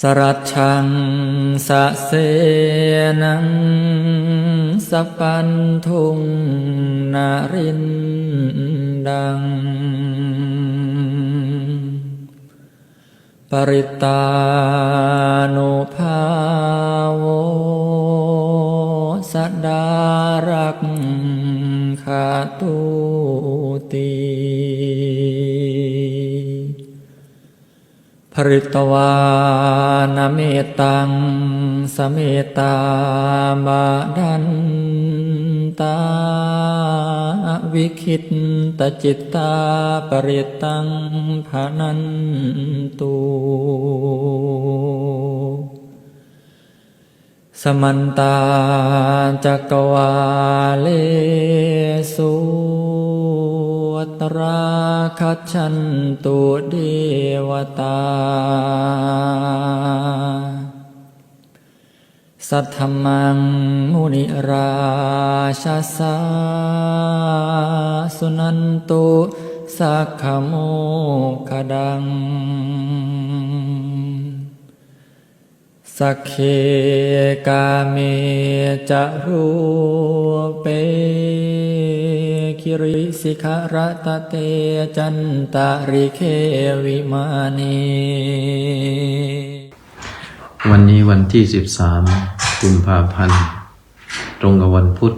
สรัชังสะเสนังสปปันทุงนารินดัง ปริตานุภาโวสดดารักขาตุตี ภริตวานเมตัง สเมตามาดันตาวิคิตตจิตตาปริตังภานันตุสมันตาจักวาเลสุ ตราคัจฉันตุเดวตา สัทธมังมุนิราชาสาสุนันตุสักขโมคดัง สักเคกาเมจะรูเปคิริสิขรตเตจันตาริเควิมานีวันนี้วันที่ 13กุมภาพันธ์ ตรงกับวันพุธ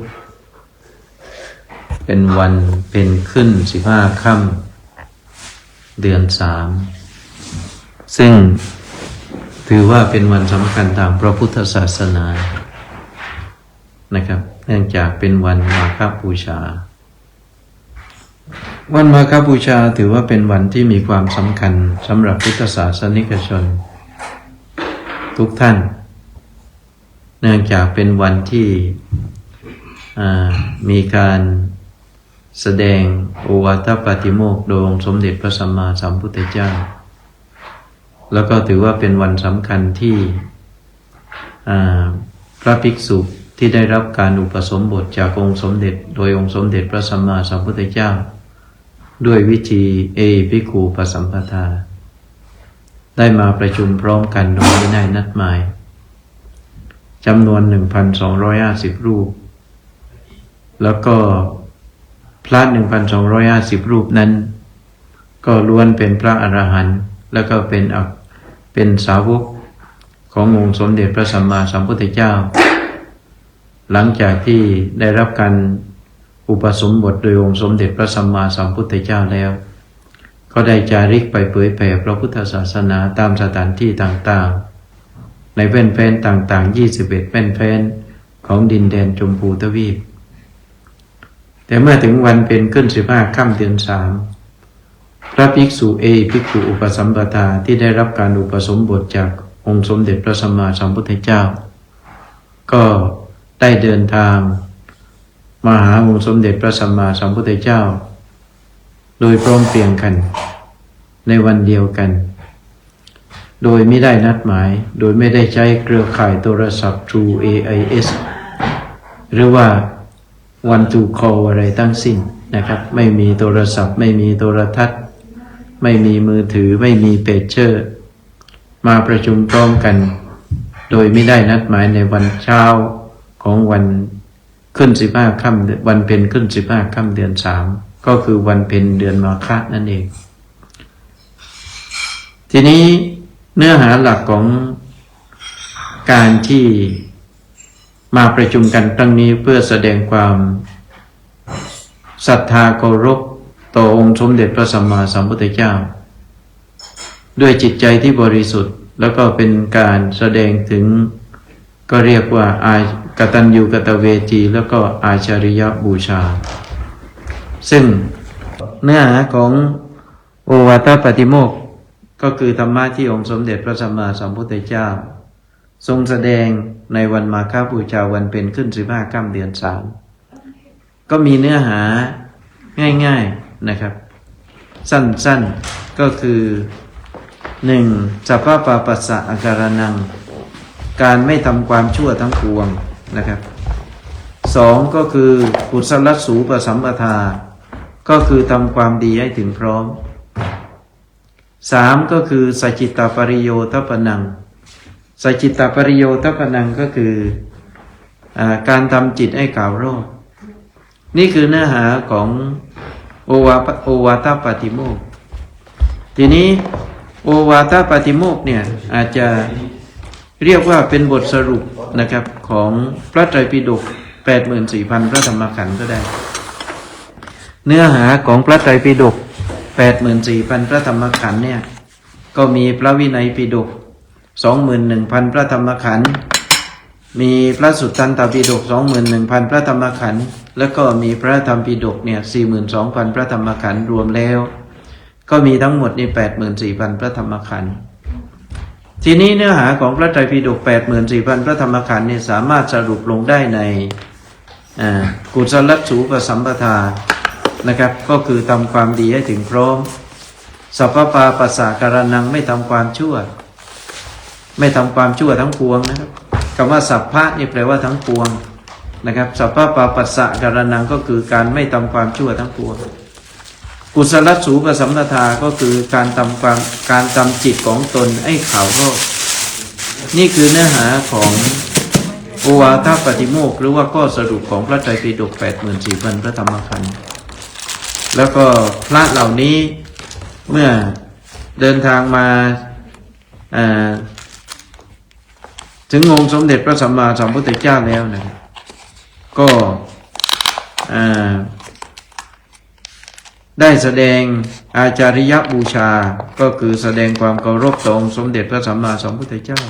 เป็นวันเป็นขึ้น 15ค่ำเดือน 3 ซึ่ง ถือว่าเป็นวันสำคัญทางพระพุทธศาสนานะครับ เนื่องจากเป็นวันมาฆบูชา วันมาฆบูชาถือว่าเป็นวันที่มีความสำคัญสำหรับพุทธศาสนิกชน ทุกท่าน เนื่องจากเป็นวันที่มีการแสดงโอวาทปาติโมกโดยองค์สมเด็จพระสัมมาสัมพุทธเจ้า แล้วก็ถือว่าเป็นวันสำคัญที่พระภิกษุที่ได้รับการอุปสมบทจากองค์สมเด็จ โดยองค์สมเด็จพระสัมมาสัมพุทธเจ้า ด้วยวิธีเอภิกูปสัมปทา ได้มาประชุมพร้อมกันโดยไม่ได้นัดหมายจำนวน 1,250 รูป แล้วก็พระ 1,250 รูปนั้น ก็ล้วนเป็นพระอรหันต์แล้วก็เป็นอก เป็นสาวกขององค์สมเด็จพระสัมมาสัมพุทธเจ้า หลังจากที่ได้รับการอุปสมบทโดยองค์สมเด็จพระสัมมาสัมพุทธเจ้าแล้วก็ได้จาริกไปเผยแผ่พระพุทธศาสนาตามสถานที่ต่างๆ ในแว่นแฟนต่างๆ 21แว่นแฟนของดินแดนชมพูทวีป แต่เมื่อถึงวันเป็นขึ้นสิบห้าค่ำเดือนสาม พระภิกษุเอภิกษุอุปสัมปทาที่ได้รับการอุปสมบทจากองค์สมเด็จพระสัมมาสัมพุทธเจ้า ก็ได้เดินทางมาหาองค์สมเด็จพระสัมมาสัมพุทธเจ้า โดยพร้อมเพรียงกัน ในวันเดียวกัน โดยไม่ได้นัดหมาย โดยไม่ได้ใช้เครือข่ายโทรศัพท์ True AIS หรือว่า One to Call อะไรทั้งสิ้นนะครับ ไม่มีโทรศัพท์ ไม่มีโทรทัศน์ ไม่มีมือถือไม่มีเพจเชอร์ มาประชุมพร้อมกัน โดยไม่ได้นัดหมายในวันเช้าของวันขึ้นสิบห้าค่ำวันเป็นขึ้นสิบห้าค่ำเดือนสามก็คือวันเป็นเดือนมาฆะนั่นเอง ทีนี้เนื้อหาหลักของการที่มาประชุมกันครั้งนี้เพื่อแสดงความศรัทธาเคารพ ต่อองค์สมเด็จพระสัมมาสัมพุทธเจ้า ด้วยจิตใจที่บริสุทธิ์แล้วก็เป็นการแสดงถึง ก็เรียกว่าอากตัญญูกตเวทีแล้วก็อาชาริยบูชา ซึ่งเนื้อหาของโอวาทปฏิโมกข์ก็คือธรรมะที่องค์สมเด็จพระสัมมาสัมพุทธเจ้า ทรงแสดงในวันมาฆบูชาวันเป็นขึ้นสิบห้าค่ำเดือนสามก็มีเนื้อหาง่าย ๆ นะครับ สั้นๆก็คือหนึ่งสัพพะปาปัสสะอาการนัง การไม่ทำความชั่วทั้งปวงนะครับสองก็คือกุศลสูปสัมปทา ก็คือทำความดีให้ถึงพร้อมสามก็คือสจิตาปริโยทปนังสจิตตปริโยตปนังก็คืออการทำจิตให้กล่าวโรดนี่คือเนื้อหาของ โอวาโอวาทปาติโมก ทีนี้โอวาทปาติโมกเนี่ยอาจจะเรียกว่าเป็นบทสรุปนะครับของพระไตรปิฎก84,000 พระธรรมขันธ์ก็ได้ เนื้อหาของพระไตรปิฎก84,000 พระธรรมขันธ์เนี่ยก็มีพระวินัยปิฎก21,000 พระธรรมขันธ์ มีพระสุตตันตปิฎก21,000พระธรรมขันธ์แล้วก็มีพระธรรมปิฎกเนี่ย42,000พระธรรมขันธ์รวมแล้ว ก็มีทั้งหมดนี่84,000พระธรรมขันธ์ทีนี้เนื้อหาของพระไตรปิฎก84,000พระธรรมขันธ์เนี่ยสามารถสรุปลงได้ในอ่ากุศลสูปสัมปทานะครับ ก็คือทำความดีให้ถึงพร้อมสัพพปาปัสสะการนังไม่ทำความชั่ว ไม่ทำความชั่วทั้งปวงนะครับ คำว่าสัพพะนี่แปลว่าทั้งปวงนะครับสัพพะปาปัสสะการนังก็คือการไม่ทำความชั่วทั้งปวง กุศลสูปสัมปทาก็คือการทำความการทำจิตของตนให้ขาวรอบนี่คือเนื้อหาของโอวาทปฏิโมกหรือว่าข้อสรุปของพระไตรปิฎก84,000พันพระธรรมขันธ์แล้วก็พระเหล่านี้เมื่อเดินทางมาอ่า ถึงองค์สมเด็จพระสัมมาสัมพุทธเจ้าแล้วนะก็ได้แสดงอาจาริยบูชาก็คือแสดงความเคารพต่อองค์สมเด็จพระสัมมาสัมพุทธเจ้า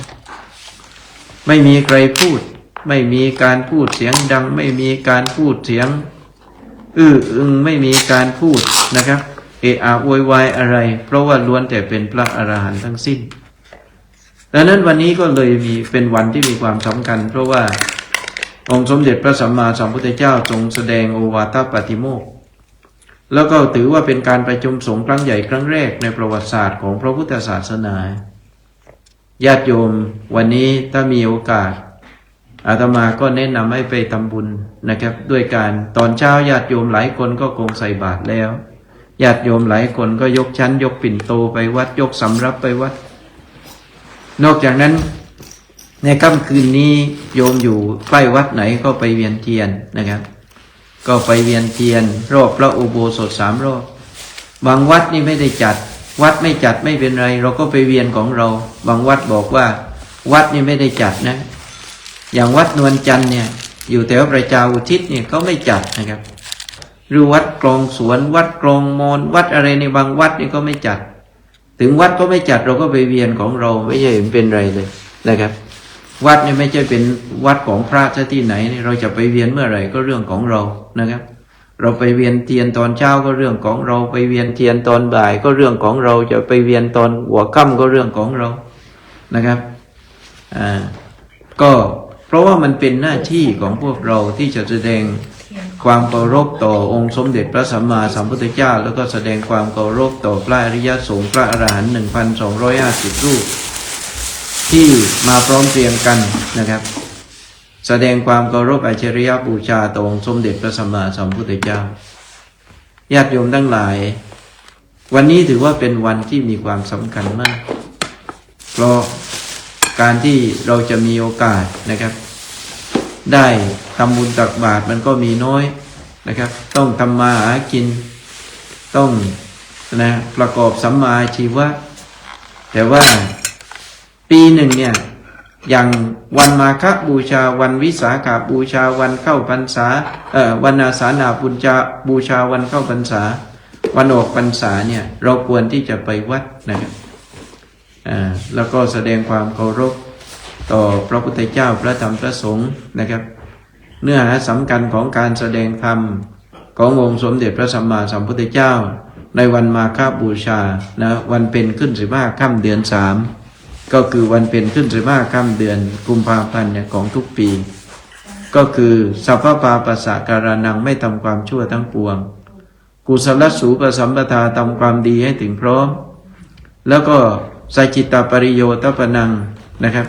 ไม่มีใครพูด ไม่มีการพูดเสียงดัง ไม่มีการพูดเสียง อื้ออึงไม่มีการพูดนะครับ เอะอะโวยวายอะไร เพราะว่าล้วนแต่เป็นพระอรหันต์ทั้งสิ้น ดังนั้นวันนี้ก็เลยมีเป็นวันที่มีความสำคัญ เพราะว่าองค์สมเด็จพระสัมมาสัมพุทธเจ้าทรงแสดงโอวาทปาติโมกข์แล้วก็ถือว่าเป็นการประชุมสงฆ์ครั้งใหญ่ครั้งแรกในประวัติศาสตร์ของพระพุทธศาสนาญาติโยมวันนี้ถ้ามีโอกาสอาตมาก็แนะนำให้ไปทำบุญนะครับ ด้วยการตอนเช้าญาติโยมหลายคนก็คงใส่บาตรแล้วญาติโยมหลายคนก็ยกชั้น ยกปิ่นโตไปวัดยกสำรับไปวัด นอกจากนั้น ในค่ำคืนนี้โยมอยู่ใกล้วัดไหนก็ไปเวียนเทียนนะครับ ก็ไปเวียนเทียน รอบพระอุโบสถสามรอบบางวัดนี่ไม่ได้จัด วัดไม่จัดไม่เป็นไร เราก็ไปเวียนของเรา บางวัดบอกว่า วัดนี่ไม่ได้จัดนะ อย่างวัดนวลจันทร์เนี่ย อยู่แถวประชาอุทิศเนี่ยเขาไม่จัดนะครับหรือวัดกลองสวนวัดกลองมอนวัดอะไรในบางวัดนี่ก็ไม่จัด ถึงวัดก็ไม่จัดเราก็ไปเวียนของเราไม่ใช่เห็นเป็นไรเลยนะครับ วัดเนี่ยไม่ใช่เป็นวัดของพระซะที่ไหน เราจะไปเวียนเมื่อไหร่ก็เรื่องของเรานะครับ เราไปเวียนเทียนตอนเช้าก็เรื่องของเรา ไปเวียนเทียนตอนบ่ายก็เรื่องของเรา จะไปเวียนตอนหัวค่ำก็เรื่องของเรานะครับอ่าก็เพราะว่ามันเป็นหน้าที่ของพวกเราที่จะแสดง ความเคารพต่อองค์สมเด็จพระสัมมาสัมพุทธเจ้า แล้วก็แสดงความเคารพต่อพระอริยสงฆ์พระอรหันต์หนึ่งพันสองร้อยห้าสิบรูป ที่มาพร้อมเพรียงกันนะครับ แสดงความเคารพอัจฉริยบูชาต่อองค์สมเด็จพระสัมมาสัมพุทธเจ้าญาติโยมทั้งหลาย วันนี้ถือว่าเป็นวันที่มีความสำคัญมาก เพราะการที่เราจะมีโอกาสนะครับ ได้ทำบุญตักบาตรมันก็มีน้อยนะครับ ต้องทำมาหากินต้องนะประกอบสัมมาอาชีวะ แต่ว่าปีหนึ่งเนี่ยอย่างวันมาฆบูชาวันวิสาขาบูชาวันเข้าพรรษาเอ่อวันอาสาฬหบูชาบูชาวันเข้าพรรษา วันออกพรรษาเนี่ยเราควรที่จะไปวัดนะครับอ่าแล้วก็แสดงความเคารพ ต่อพระพุทธเจ้าพระธรรมพระสงฆ์นะครับ เนื้อหาสำคัญของการแสดงธรรมขององค์สมเด็จพระสัมมาสัมพุทธเจ้า ในวันมาฆบูชานะวันเป็นขึ้นสิบห้าค่ำเดือนสามก็คือวันเป็นขึ้นสิบห้าค่ำเดือนกุมภาพันธ์ของทุกปี ก็คือสัพพปาปัสสะการานังไม่ทำความชั่วทั้งปวง กุศลสูปสัมปทาทำความดีให้ถึงพร้อม แล้วก็สัจจิตตปริโยตปนังนะครับ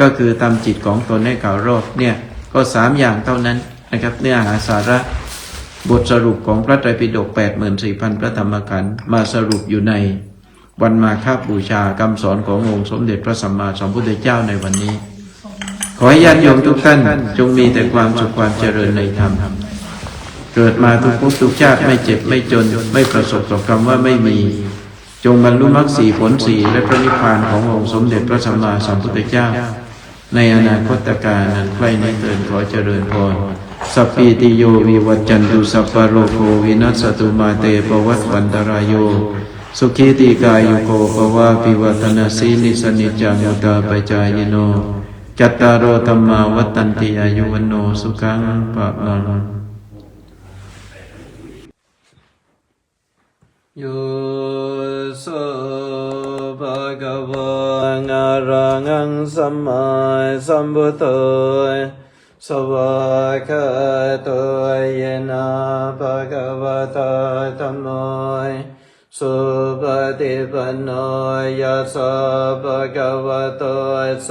ก็คือทำจิตของตนให้เก่ารอบเนี่ยก็สามอย่างเท่านั้นนะครับเนื้อหาสาระบทสรุปของพระไตรปิฎก84,000 พระธรรมขันธ์มาสรุปอยู่ในวันมาฆบูชาคำสอนขององค์สมเด็จพระสัมมาสัมพุทธเจ้าในวันนี้ ขอให้ญาติโยมทุกท่าน จงมีแต่ความสุขความเจริญในธรรม เกิดมาทุกภพทุกชาติไม่เจ็บไม่จน ไม่ประสบกับคำว่าไม่มี จงบรรลุมรรคสีผลสีและพระนิพพานขององค์สมเด็จพระสัมมาสัมพุทธเจ้า ในอนาคตการนั้นใกล้นี้เถิดขอเจริญพรสัพพิติโยวิวัจจันตุสัพพโรโควินัสตุมาเตปวัตวันตรายโย สุขีติกายุโกภวะปิวัตนาสีลิสนิจจังมุตาปจายโน จัตตารโอธรรมาวัตันติอายุวันโนสุขังปะลังโย สัมมาสัมพุทโธสวากขาโตเยนะภะคะวะตาธัมโมสุปฏิปันโนยัสสะภะคะวะโตส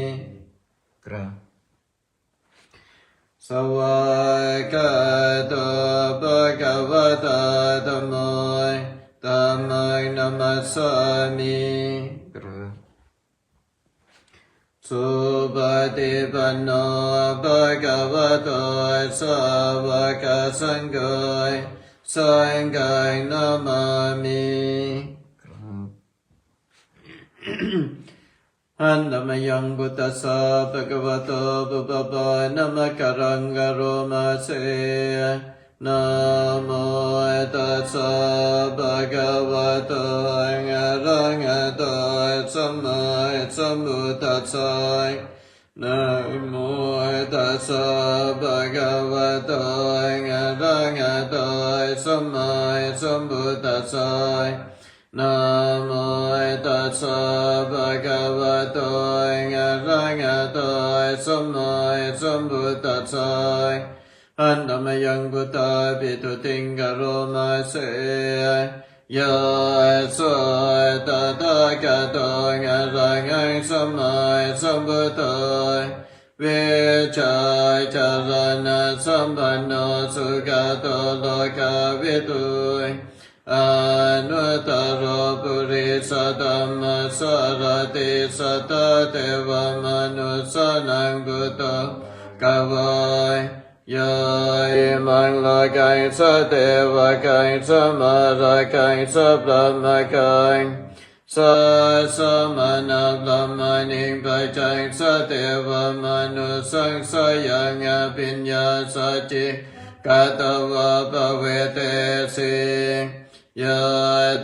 สวากาโตภะคะวะตาธัมโมธัมมังนัมัสสามิสุปฏิปันโนภะคะวะโตสาวกสังโฆสังฆังนามามิ อันนมยังบุตตสสะภะคะวะโตปุปปะ นะมะกะรังกะโมาเสนะโมตัสสะภะคะวะโตอะระหะโตสัมมาสัมพุทธัสสะนะโมตัสสัมมาสัมพุทธัสสะนะโมตัสสะภะคะวะโตอะระหะโตสัมมาสัมพุทธัสสะอันตมยังพุทธาปิตุติงกะโรมาเสยะโสตตะกะโตอะระหะสัมมาสัมพุทโธเวชัยจารณะสัมปันโนสุขโตโลกาวิตุย อนุตตรปุริสตัมมสารติสตเทวมนุสนังบุตกวายยายมังลกังสเทวกังสมารกังสพรหมกังสัสมานาพรหมานิปัจจังสเทวมนุสังสยังอภิญญาสจิกตวะปเวเตสิ ยะ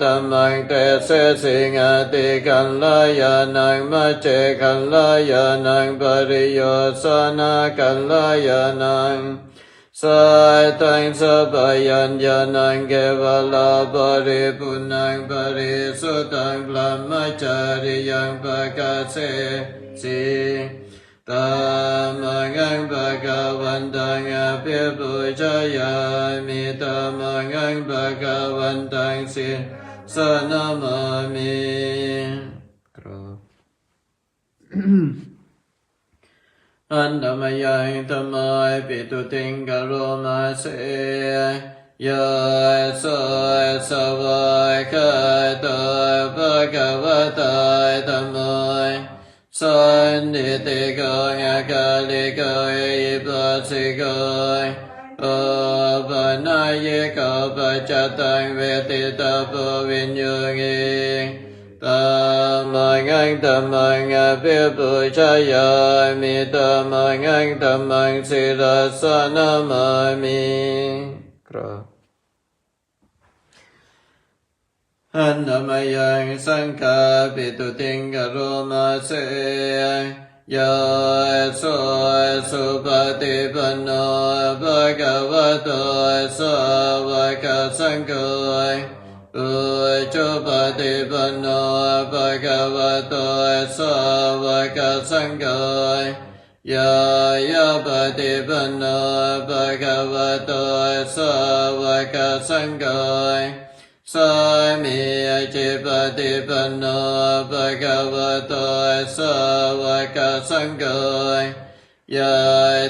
ตัมมังเตเสสิงอติกันลายานังมัจเจกันลายานังปริโยสนากันลายานังสัยตังสัพยัญญานังเกวลาปริปุนังปริสุตังพระมจาริยังปะกาเสสิ ตามังังปะกาวันตังอภิปุจายามิตามังังปะกาวันตังสิสนามามิครับอันธรรมยังธรรมายปิตุติงกโรมาเสยะโสสวายคาโตภะคะวะตาธรรมาย สันนิติโกยกาลิโกยิปัสสิโกโอปนายโกปัจจตังเวติตาปวิญโยเงตัมมังตัมมังอภิปุชยามิตัมมังตัมมังสิรสนามามิครับ อันนมยังสังฆาปิตุติงกโรมาเสยาโสสุปฏิจุปฏิปันโนภะคะวะโตสาวกสังโฆยะคะวะโตสาวกสังโฆสามีจิปฏิปันโนภะคะวะโตสาวกสังโฆยา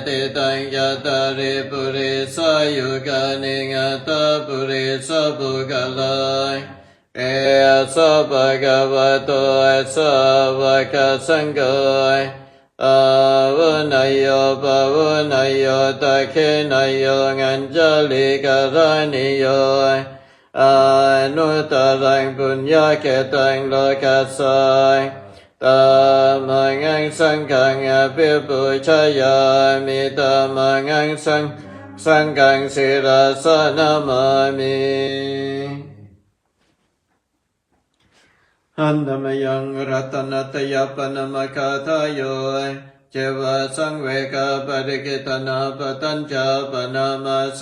ติตังยตาริปุริสายุกานิงาตาปุริสบุกะลายเอสะภะคะวะโตสาวกสังโฆอาวนายโยปวนายโยตะเคนายโยงันจลิกะรณิโย อนุตรังปุญญาเกตังโลกัสสายตามังังสังฆังอภิปุชยามิตามังังสังสังฆังศิราสนามามิหันธมยังรัตนตยปนมคาทายโยเจวะสังเวกาปริกิตนาปตัญจาปนามาเส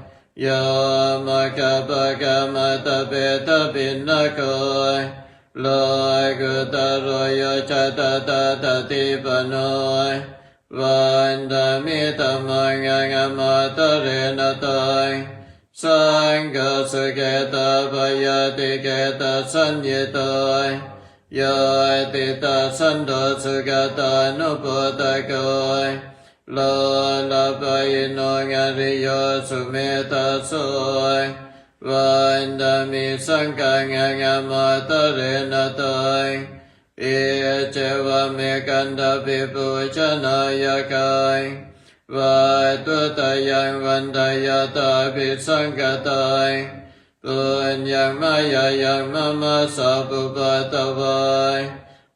ยานโยโลยกัสสะปะปุปะกิเลสกาตะโกยวันดามิพุทธังอังมาเป็ตาสัสสะตุโนยยามะกะปะกะมะตะเปตะปินนะโกยลอยกุตะโรโยจะตะตะตะติปะโนยวันดามิตะมังงะมะตะเรนะตอยสังฆสุเกตะปะยะติเกตะสัญญิตอยโยติตะสันโดสุกตะนุปปตะโกย โลลาปายโนงาริโยสุเมตาโสยวันดามิสังกังงามาตะเรนะตอยเอเจวะเมกันดาปิปุช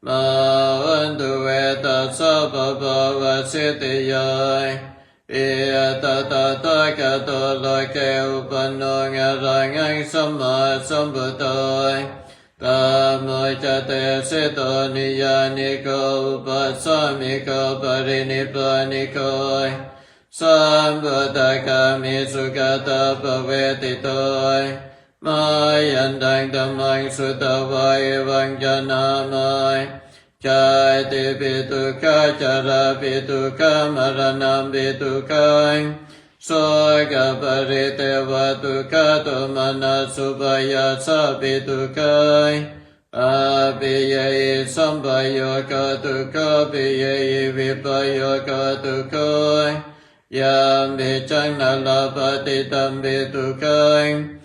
นาอุนดายตาปิสังกตายปุญญังมายายังมะมาสาปุปะตวายมาวันตุเวตัสสะปะปะวะสิติยายเอตตะตะกะโตโลเกอุปนโนงะรังงังสัมมาสัมพุทโธตามโมจเตสิโตนิยานิโกอุปัสสมิโกปรินิพานิโกสัมพุทธคามิสุขตาปเวติโตย มายันตังธรรมังสุตวายวังจนามายจายติปิตุขะจาราปิตุขะมรณะปิตุขังโสกปริเตวตุขะโตมนัสุปยาสปิตุขังอาปิยยสัมปโยกตุขะปิยยวิปโยกตุขังยามปิจังนาลาปฏิตัมปิตุขังสังกิเตนะปัญญุปตานะขันตาตุกายสยาติตัง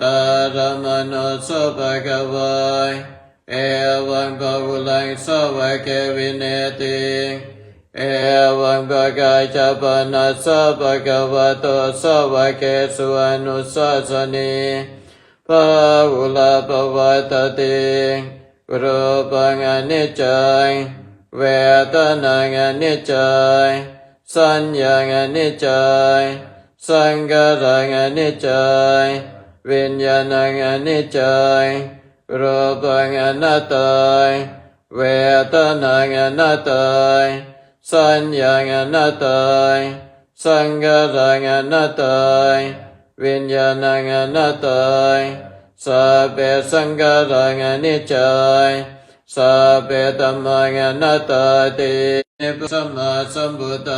ตานะขันโดยสัญญุปตานะขันโดยสังขารุปตานะขันโดยวิญญาณุปตานะขันโดยเยสังปริญญายายตารมโนสุภะกวายเอวังภาวุลังสวะเกวิเนติเอวังภะกาจปนัสสะภะคะวะโตสวะเกสุอนุสาสนีภาวุลาภวัตติรูปังอนิจจังเวทนาอนิจจังสัญญาอนิจจังสังขารังอนิจจัง วิญญาณังอนิจจัยรูปังอนัตตายเวทนาังอนัตตายสัญญาอนัตตายสังขารังอนัตตายวิญญาณังอนัตตายสัพเพสังขารังอนิจจัยสัพเพธัมมังอนัตตาติสัมมาสัมพุทธ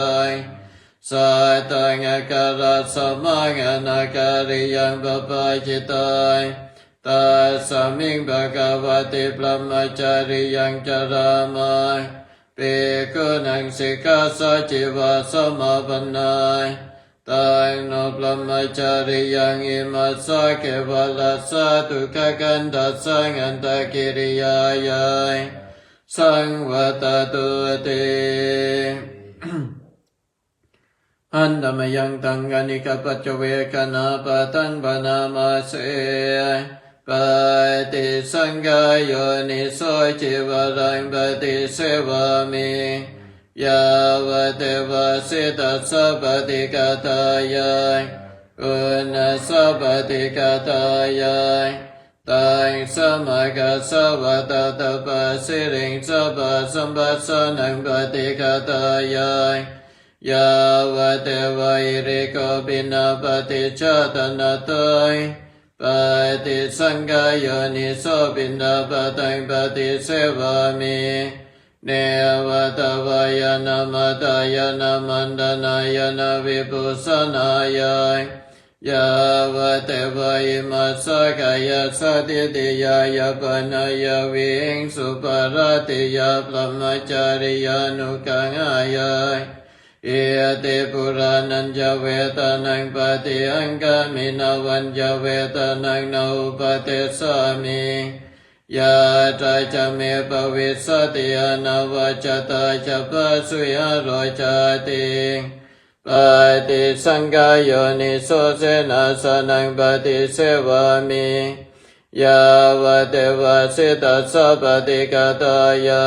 ายสัตตังาการะสมังนาการิยังปปาจิตายตัสสมิงภะคะวะติปรมจาริยังจารามายเปกุนังสิกาสัจิวาสมาปนายตังโนปรมจาริยังอิมัสสะเกวะลัสสะทุกขกันตัสสังอันตกิริยายายสังวัตตุเต อันธรรมยังตังกานิกปัจเจเวกนาปตังปนามาเสปฏิสังกายโยนิโสจิวรังปฏิเสวามิยาวเทวสิตัสสะปฏิกาตายายอุณสะปฏิกาตายายตังสมักสวัตตะปัสสิริงสัพพะสัมปัสสนังปฏิกาตายา ยาวเทวายริโกปินาปฏิชาตนาตยปฏิสังกายนิโสปินาปตังปฏิเสวามิเนวตวายนามาตายนามันดานายนาวิปุสนายายยาวเทวายมัสสกายสัติติยายปนายวิงสุปารติยาปรมจาริยานุกังอายาย เอเตปุรานันจเวตานังปฏิอังกามินาวันจเวตานังนาอุปเตสามิยาตาจะเมปวิสติอนาวจตาจะปัสสุยโรจติปฏิสังกายโยนิโสเสนาสนังปฏิเสวามิยาวเทวสิตัสสะปฏิกาตายา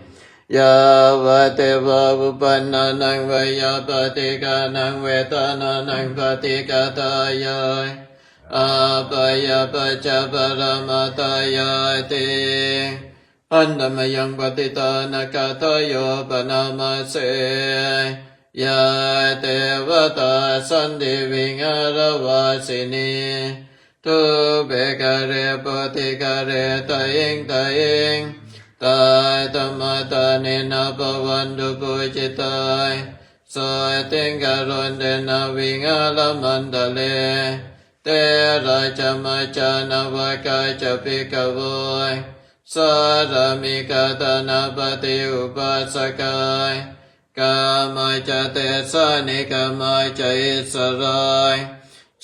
ยายยาวเทวาวุปันนานังเวยาปันนานังวยาปฏิกานังเวตานานังปฏิกาตายายอาปยาปจจปรมาตายาติอันธรรมยังปฏิตานกาตโยปนามาเสยาเทวตาสันติวิงารวาสินีทุเบกเรปฏิกเรตะเองตะเอง ตายธรรมตาเนนาปวันตุปุจิตายสอยเต็งการุณเดนาวิงาลมันตะเล เตราชมาจานาวกาจะปิกโวยสารมิกาตานาปฏิอุปัสกายกามาจะเตสานิกามาจะอิสราย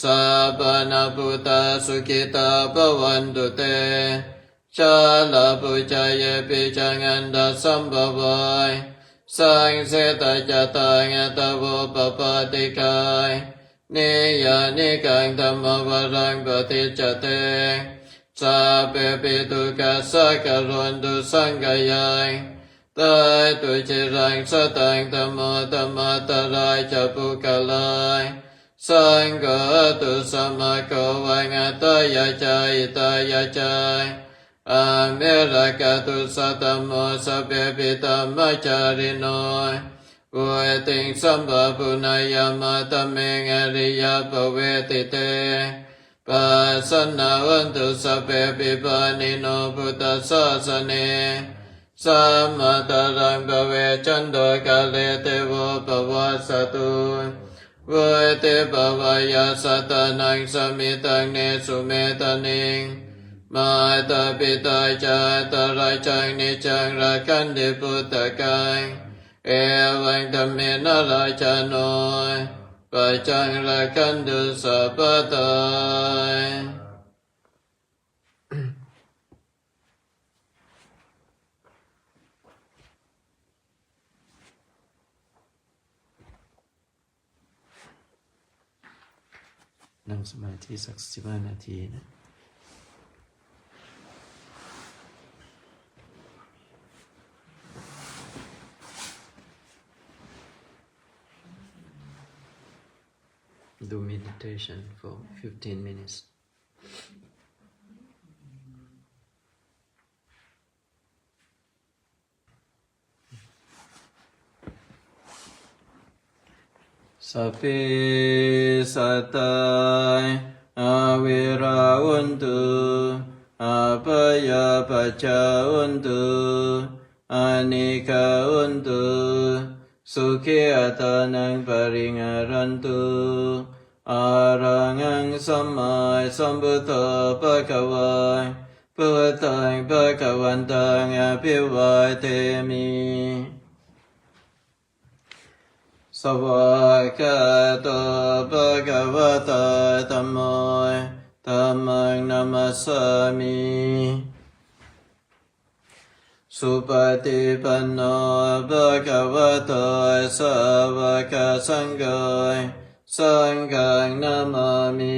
สัพพนาปุตตาสุขิตาภวันตุเต ชาลาปุจายปิจังันดาสัมภวายสังเสตจตางตโวปปาติกายเนยานิกังธรรมวรังปฏิจเตสาเปปิตุกัสสะกรวนตุสังกายา ยตายตุจิรังสตังธรรมรากาตุสัตตายาจายอเมรกตุสัตโมสเปปิตามจาริโนอุเอติงสัมปปุนายามาตเมงอริยปเวติเตปัสสนาวันตุสเปปิปานิโนพุทธสาสเนสัมมาตารังปเวจันโดกาเลเตโวปวัสสตุเวเตปวายาสตานังสมิตังเนสุเมตานิง มาตาปิตาจาตราจังนิจังราคันติพุตตะกังเอวังธรรมเนราชาโนปัจจังราคันตุสัพพตายนั่งสมาธิสักสิบห้านาทีนะ Do meditation for 15 minutes. Sapi satai awira untu apaya paca untu anika untu sukhi atanang paringarantu arangang sammai sambuddha bhagavai Bhagavantang bhagavantang abhivatemi สวากาโตภะคะวะตาธัมโมธัมมังนัมสสามิ สุปฏิปันโนภะคะวะโตสาวกสังโฆสังฆังนามามิ